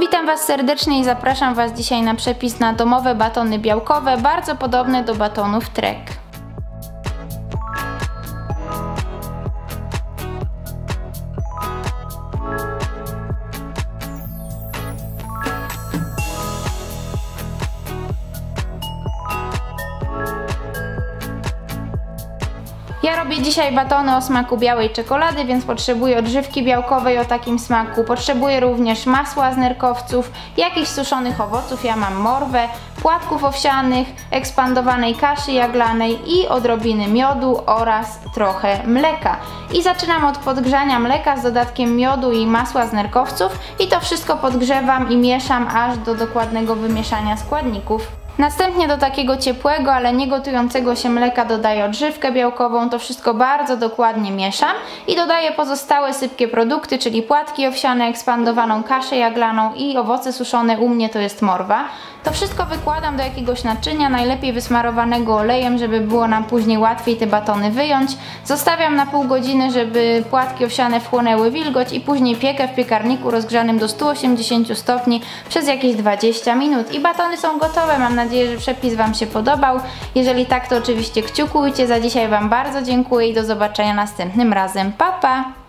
Witam Was serdecznie i zapraszam Was dzisiaj na przepis na domowe batony białkowe, bardzo podobne do batonów Trek. Ja robię dzisiaj batony o smaku białej czekolady, więc potrzebuję odżywki białkowej o takim smaku. Potrzebuję również masła z nerkowców, jakichś suszonych owoców, ja mam morwę, płatków owsianych, ekspandowanej kaszy jaglanej i odrobiny miodu oraz trochę mleka. I zaczynam od podgrzania mleka z dodatkiem miodu i masła z nerkowców i to wszystko podgrzewam i mieszam aż do dokładnego wymieszania składników. Następnie do takiego ciepłego, ale nie gotującego się mleka dodaję odżywkę białkową, to wszystko bardzo dokładnie mieszam i dodaję pozostałe sypkie produkty, czyli płatki owsiane, ekspandowaną kaszę jaglaną i owoce suszone, u mnie to jest morwa. To wszystko wykładam do jakiegoś naczynia, najlepiej wysmarowanego olejem, żeby było nam później łatwiej te batony wyjąć. Zostawiam na pół godziny, żeby płatki owsiane wchłonęły wilgoć i później piekę w piekarniku rozgrzanym do 180 stopni przez jakieś 20 minut. I batony są gotowe, mam nadzieję, że przepis Wam się podobał. Jeżeli tak, to oczywiście kciukujcie. Za dzisiaj Wam bardzo dziękuję i do zobaczenia następnym razem. Pa, pa!